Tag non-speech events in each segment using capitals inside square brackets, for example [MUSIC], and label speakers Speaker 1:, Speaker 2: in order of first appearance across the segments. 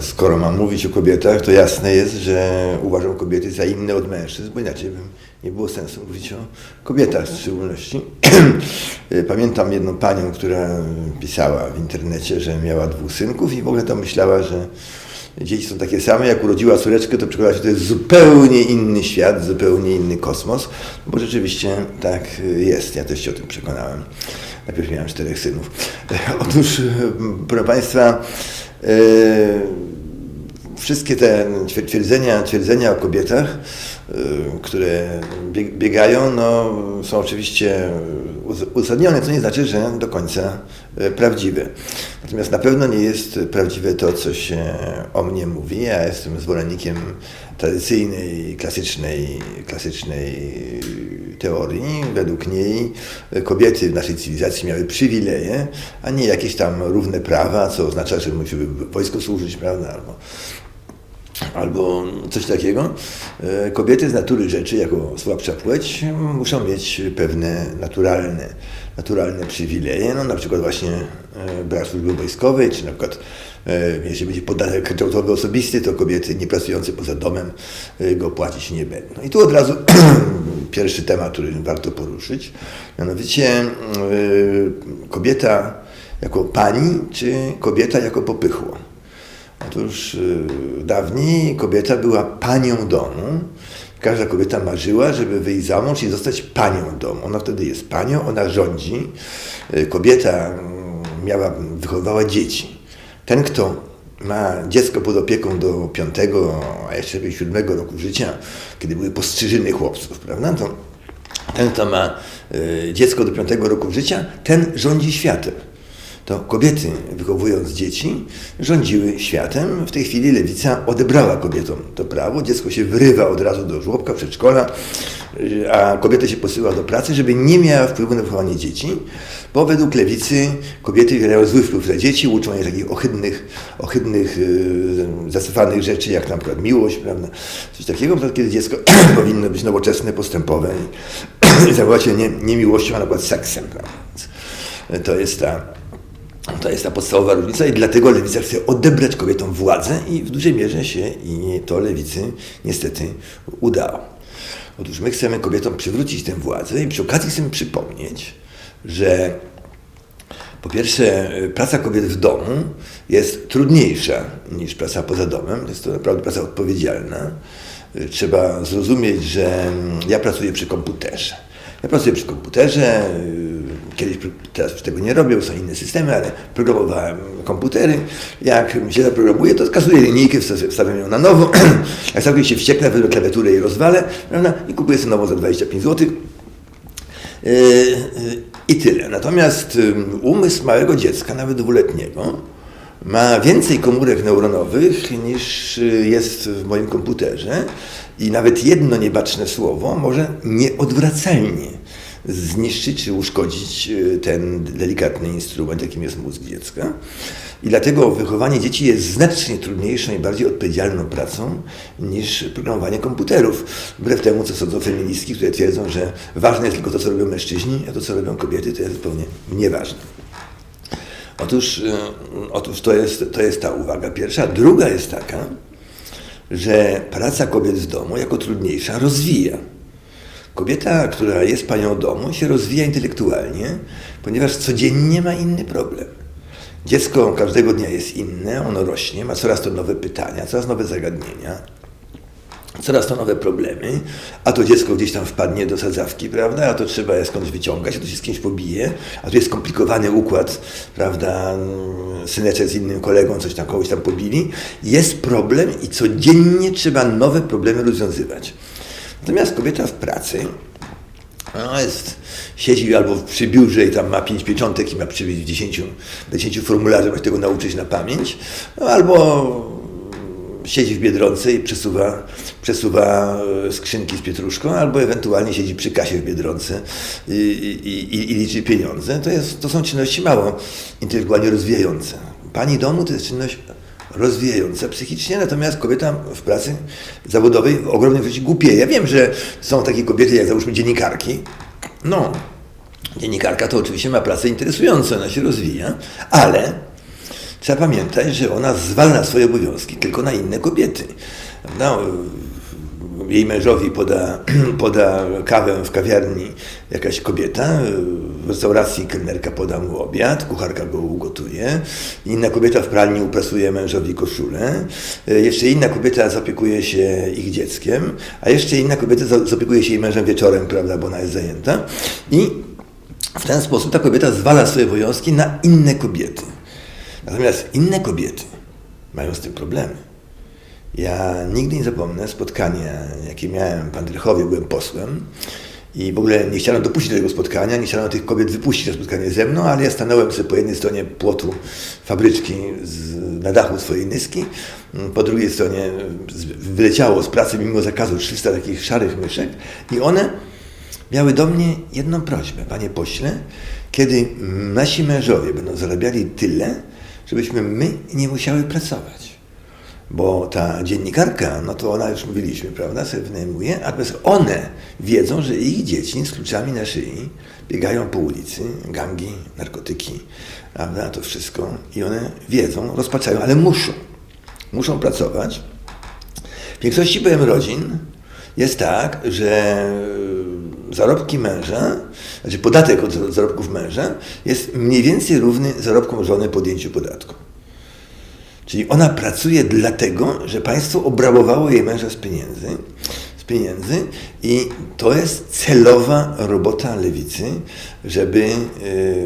Speaker 1: Skoro mam mówić o kobietach, to jasne jest, że uważam kobiety za inne od mężczyzn, bo inaczej bym nie było sensu mówić o kobietach w szczególności. [CLEARS THROAT] Pamiętam jedną panią, która pisała w internecie, że miała dwóch synków i w ogóle tam myślała, że dzieci są takie same. Jak urodziła córeczkę, to przekonała się, że to jest zupełnie inny świat, zupełnie inny kosmos, bo rzeczywiście tak jest. Ja też się o tym przekonałem. Najpierw miałem czterech synów. [LAUGHS] Otóż, proszę Państwa, e, wszystkie te twierdzenia, twierdzenia o kobietach, y, które bieg- biegają, no, są oczywiście uz- uzasadnione, co nie znaczy, że do końca prawdziwe. Natomiast na pewno nie jest prawdziwe to, co się o mnie mówi. Ja jestem zwolennikiem tradycyjnej, klasycznej, klasycznej teorii. Według niej kobiety w naszej cywilizacji miały przywileje, a nie jakieś tam równe prawa, co oznacza, że musiły w służyć, prawda, albo albo coś takiego. E, Kobiety z natury rzeczy, jako słabsza płeć, muszą mieć pewne naturalne, naturalne przywileje, no na przykład właśnie e, brak służby wojskowej, czy na przykład e, jeśli będzie podatek ryczałtowy osobisty, to kobiety nie pracujące poza domem go płacić nie będą. I tu od razu [CLEARS THROAT] pierwszy temat, który warto poruszyć, mianowicie kobieta jako pani, czy kobieta jako popychło. Otóż y, dawniej kobieta była panią domu. Każda kobieta marzyła, żeby wyjść za mąż i zostać panią domu. Ona wtedy jest panią, ona rządzi. Y, Kobieta mm, miała, wychowywała dzieci. Ten, kto ma dziecko pod opieką do piątego, a jeszcze siódmego roku życia, kiedy były postrzyżyny chłopców, prawda? To ten, kto ma y, dziecko do piątego roku życia, ten rządzi światem to kobiety, wychowując dzieci, rządziły światem. W tej chwili lewica odebrała kobietom to prawo. Dziecko się wyrywa od razu do żłobka, przedszkola, y, a kobietę się posyła do pracy, żeby nie miała wpływu na wychowanie dzieci, bo według lewicy kobiety wywierają zły wpływ na dzieci, uczą je takich ohydnych, ohydnych yy, zasyfanych rzeczy, jak na przykład miłość, prawda? Coś takiego, kiedy dziecko [CLEARS THROAT] powinno być nowoczesne, postępowe i [CLEARS THROAT] zajmować się nie, nie miłością, a na przykład seksem. Prawda? To jest ta to jest ta podstawowa różnica i dlatego lewica chce odebrać kobietom władzę i w dużej mierze się i to lewicy niestety udało. Otóż my chcemy kobietom przywrócić tę władzę i przy okazji chcemy przypomnieć, że po pierwsze praca kobiet w domu jest trudniejsza niż praca poza domem, jest to naprawdę praca odpowiedzialna. Trzeba zrozumieć, że ja pracuję przy komputerze. Ja pracuję przy komputerze, kiedyś, teraz już tego nie robię, bo są inne systemy, ale programowałem komputery. Jak się zaprogramuję, to skasuję linijkę, wstawiam ją na nowo. [CLEARS THROAT] Jak całkowicie się wścieknę, wezmę klawiaturę i rozwalę, prawda? I kupuję sobie nową za 25 zł. I tyle. Natomiast umysł małego dziecka, nawet dwuletniego, ma więcej komórek neuronowych niż jest w moim komputerze i nawet jedno niebaczne słowo może nieodwracalnie zniszczyć czy uszkodzić ten delikatny instrument, jakim jest mózg dziecka. I dlatego wychowanie dzieci jest znacznie trudniejszą i bardziej odpowiedzialną pracą niż programowanie komputerów. Wbrew temu, co sądzą feministki, które twierdzą, że ważne jest tylko to, co robią mężczyźni, a to, co robią kobiety, to jest zupełnie nieważne. Otóż, otóż to, jest, to jest ta uwaga pierwsza. Druga jest taka, że praca kobiet w domu jako trudniejsza rozwija. Kobieta, która jest panią domu, się rozwija intelektualnie, ponieważ codziennie ma inny problem. Dziecko każdego dnia jest inne, ono rośnie, ma coraz to nowe pytania, coraz nowe zagadnienia, coraz to nowe problemy, a to dziecko gdzieś tam wpadnie do sadzawki, prawda, a to trzeba je skądś wyciągać, a to się z kimś pobije, a tu jest skomplikowany układ, prawda, syneczek z innym kolegą coś tam kogoś tam pobili. Jest problem i codziennie trzeba nowe problemy rozwiązywać. Natomiast kobieta w pracy no jest, siedzi albo przy biurze i tam ma pięć pieczątek i ma przywieźć 10, 10 formularzy, ma się tego nauczyć na pamięć, no, albo siedzi w Biedronce i przesuwa, przesuwa skrzynki z pietruszką, albo ewentualnie siedzi przy kasie w Biedronce i, i, i, i liczy pieniądze. To, jest, to są czynności mało intelektualnie rozwijające. Pani domu to jest czynność rozwijająca psychicznie, natomiast kobieta w pracy zawodowej w ogromnym większości głupieje. Ja wiem, że są takie kobiety jak załóżmy dziennikarki. No, dziennikarka to oczywiście ma pracę interesującą, ona się rozwija, ale trzeba pamiętać, że ona zwalnia swoje obowiązki tylko na inne kobiety. No, jej mężowi poda, [CLEARS THROAT] poda kawę w kawiarni jakaś kobieta, w restauracji kelnerka poda mu obiad, kucharka go ugotuje, inna kobieta w pralni uprasuje mężowi koszulę, jeszcze inna kobieta zaopiekuje się ich dzieckiem, a jeszcze inna kobieta zaopiekuje się jej mężem wieczorem, prawda, bo ona jest zajęta. I w ten sposób ta kobieta zwala swoje obowiązki na inne kobiety. Natomiast inne kobiety mają z tym problemy. Ja nigdy nie zapomnę spotkania, jakie miałem w Andrychowie, byłem posłem i w ogóle nie chciano dopuścić do tego spotkania, nie chciano tych kobiet wypuścić na spotkanie ze mną, ale ja stanąłem sobie po jednej stronie płotu fabryczki z, na dachu swojej nyski, po drugiej stronie wyleciało z pracy mimo zakazu 300 takich szarych myszek i one miały do mnie jedną prośbę, panie pośle, kiedy nasi mężowie będą zarabiali tyle, żebyśmy my nie musiały pracować. Bo ta dziennikarka, no to ona już mówiliśmy, prawda, sobie wynajmuje, natomiast one wiedzą, że ich dzieci z kluczami na szyi biegają po ulicy, gangi, narkotyki, prawda, to wszystko i one wiedzą, rozpaczają, ale muszą. Muszą pracować. W większości powiem rodzin jest tak, że zarobki męża, znaczy podatek od zarobków męża jest mniej więcej równy zarobkom żony po odjęciu podatku. Czyli ona pracuje dlatego, że państwo obrabowało jej męża z pieniędzy, z pieniędzy i to jest celowa robota lewicy, żeby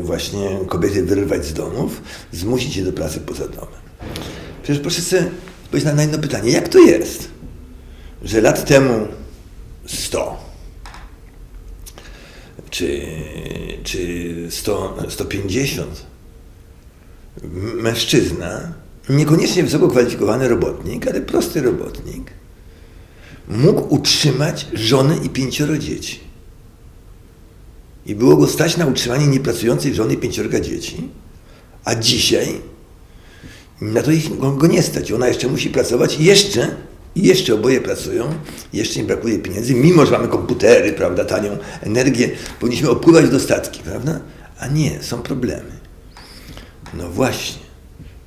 Speaker 1: właśnie kobiety wyrwać z domów, zmusić je do pracy poza domem. Przecież proszę sobie odpowiedzieć na jedno pytanie, jak to jest, że lat temu 100 czy, czy 100, 150 mężczyzna, niekoniecznie wysoko kwalifikowany robotnik, ale prosty robotnik, mógł utrzymać żonę i pięcioro dzieci. I było go stać na utrzymanie niepracującej żony i pięciorga dzieci, a dzisiaj na to ich go nie stać. Ona jeszcze musi pracować jeszcze i jeszcze oboje pracują, jeszcze im brakuje pieniędzy, mimo że mamy komputery, prawda, tanią energię, powinniśmy opływać w dostatki, prawda? A nie, są problemy. No właśnie,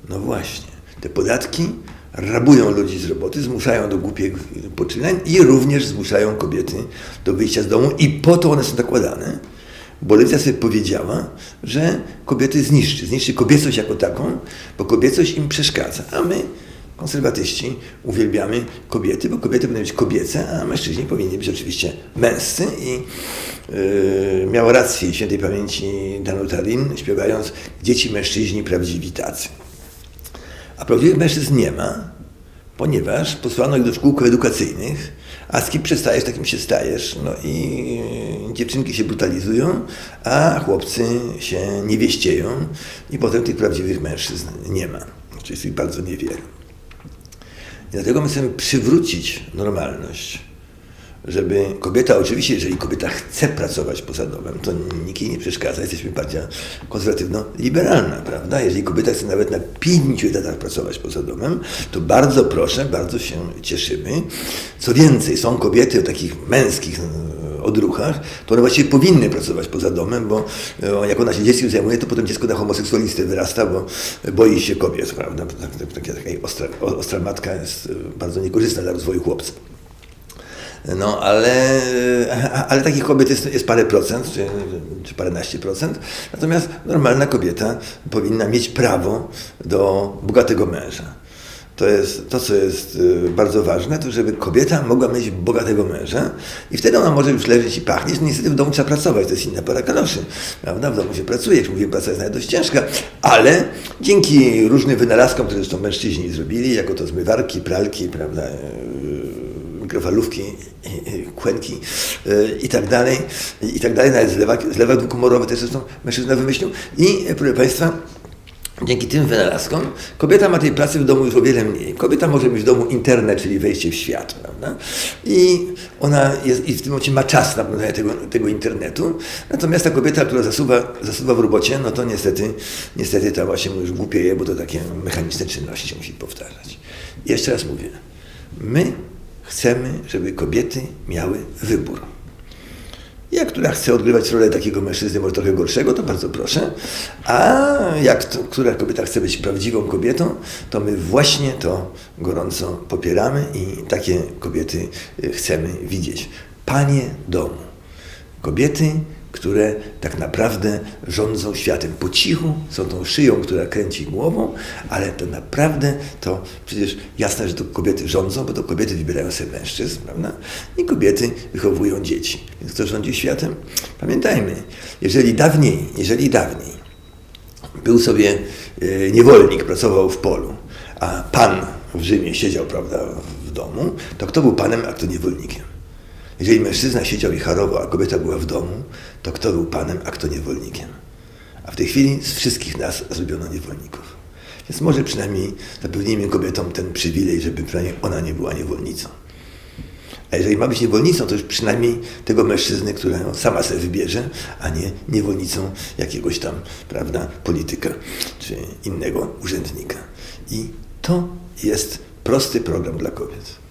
Speaker 1: no właśnie. Te podatki rabują ludzi z roboty, zmuszają do głupich poczynań i również zmuszają kobiety do wyjścia z domu i po to one są nakładane, bo lewica sobie powiedziała, że kobiety zniszczy, zniszczy kobiecość jako taką, bo kobiecość im przeszkadza, a my konserwatyści uwielbiamy kobiety, bo kobiety powinny być kobiece, a mężczyźni powinni być oczywiście męscy i yy, miał rację świętej pamięci Danuta śpiewając dzieci mężczyźni prawdziwi tacy. A prawdziwych mężczyzn nie ma, ponieważ posłano ich do szkół koedukacyjnych, a z kim przestajesz, takim się stajesz. No i dziewczynki się brutalizują, a chłopcy się niewieścieją i potem tych prawdziwych mężczyzn nie ma. Czyli jest ich bardzo niewiele. I dlatego my chcemy przywrócić normalność, żeby kobieta, oczywiście, jeżeli kobieta chce pracować poza domem, to nikt jej nie przeszkadza, jesteśmy partia konserwatywno-liberalna, prawda? Jeżeli kobieta chce nawet na pięciu etatach pracować poza domem, to bardzo proszę, bardzo się cieszymy. Co więcej, są kobiety o takich męskich odruchach, to one właściwie powinny pracować poza domem, bo jak ona się dzieckiem zajmuje, to potem dziecko na homoseksualistę wyrasta, bo boi się kobiet, prawda? Taka, taka ostra, ostra matka jest bardzo niekorzystna dla rozwoju chłopca. No, ale, ale takich kobiet jest, jest parę procent, czy, czy paręnaście procent. Natomiast normalna kobieta powinna mieć prawo do bogatego męża. To jest to, co jest bardzo ważne, to żeby kobieta mogła mieć bogatego męża i wtedy ona może już leżeć i pachnieć. No niestety w domu trzeba pracować, to jest inna para kaloszy. Prawda? W domu się pracuje, jak mówię, praca jest nawet dość ciężka, ale dzięki różnym wynalazkom, które zresztą mężczyźni zrobili, jako to zmywarki, pralki, prawda, mikrofalówki, kłęki i tak dalej, i tak dalej, nawet zlewak, zlewak dwukomorowy też zresztą mężczyzna wymyślił. I proszę Państwa, Dzięki tym wynalazkom kobieta ma tej pracy w domu już o wiele mniej. Kobieta może mieć w domu internet, czyli wejście w świat, prawda? I ona jest, i w tym momencie ma czas na oglądanie tego, tego internetu. Natomiast ta kobieta, która zasuwa, zasuwa w robocie, no to niestety, niestety ta właśnie już głupieje, bo to takie mechaniczne czynności się musi powtarzać. Jeszcze raz mówię, my chcemy, żeby kobiety miały wybór. Jak która chce odgrywać rolę takiego mężczyzny, może trochę gorszego, to bardzo proszę. A jak to, która kobieta chce być prawdziwą kobietą, to my właśnie to gorąco popieramy i takie kobiety y, chcemy widzieć. Panie domu. Kobiety, które tak naprawdę rządzą światem. Po cichu są tą szyją, która kręci głową, ale to naprawdę to przecież jasne, że to kobiety rządzą, bo to kobiety wybierają sobie mężczyzn, prawda? I kobiety wychowują dzieci. Więc kto rządzi światem? Pamiętajmy, jeżeli dawniej, jeżeli dawniej był sobie e, niewolnik, pracował w polu, a pan w Rzymie siedział, prawda, w domu, to kto był panem, a kto niewolnikiem? Jeżeli mężczyzna siedział i harował, a kobieta była w domu, to kto był panem, a kto niewolnikiem? A w tej chwili z wszystkich nas zrobiono niewolników. Więc może przynajmniej zapewnijmy kobietom ten przywilej, żeby przynajmniej ona nie była niewolnicą. A jeżeli ma być niewolnicą, to już przynajmniej tego mężczyzny, którego sama sobie wybierze, a nie niewolnicą jakiegoś tam, prawda, polityka czy innego urzędnika. I to jest prosty program dla kobiet.